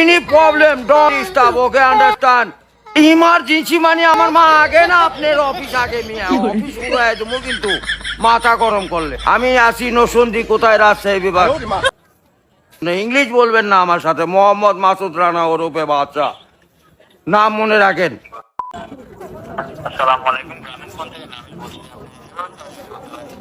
Any problem don't stop, okay, understand? Emergency মানে আমার মা আগে না আপনার অফিস আগে মিয়া। অফিস উড়াই দেবো কিন্তু মাথা গরম করলে। আমি আসি নসন্দি কোথায় রাজশাহী বিভাগ? না, ইংলিশ বলবেন না আমার সাথে মোহাম্মদ মাসুদ রানা ওরূপে বাচ্চা নাম মনে রাখেন। আসসালামু আলাইকুম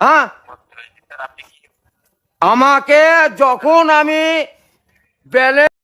হ্যাঁ? আমাকে যখন আমি ব্যালেন্স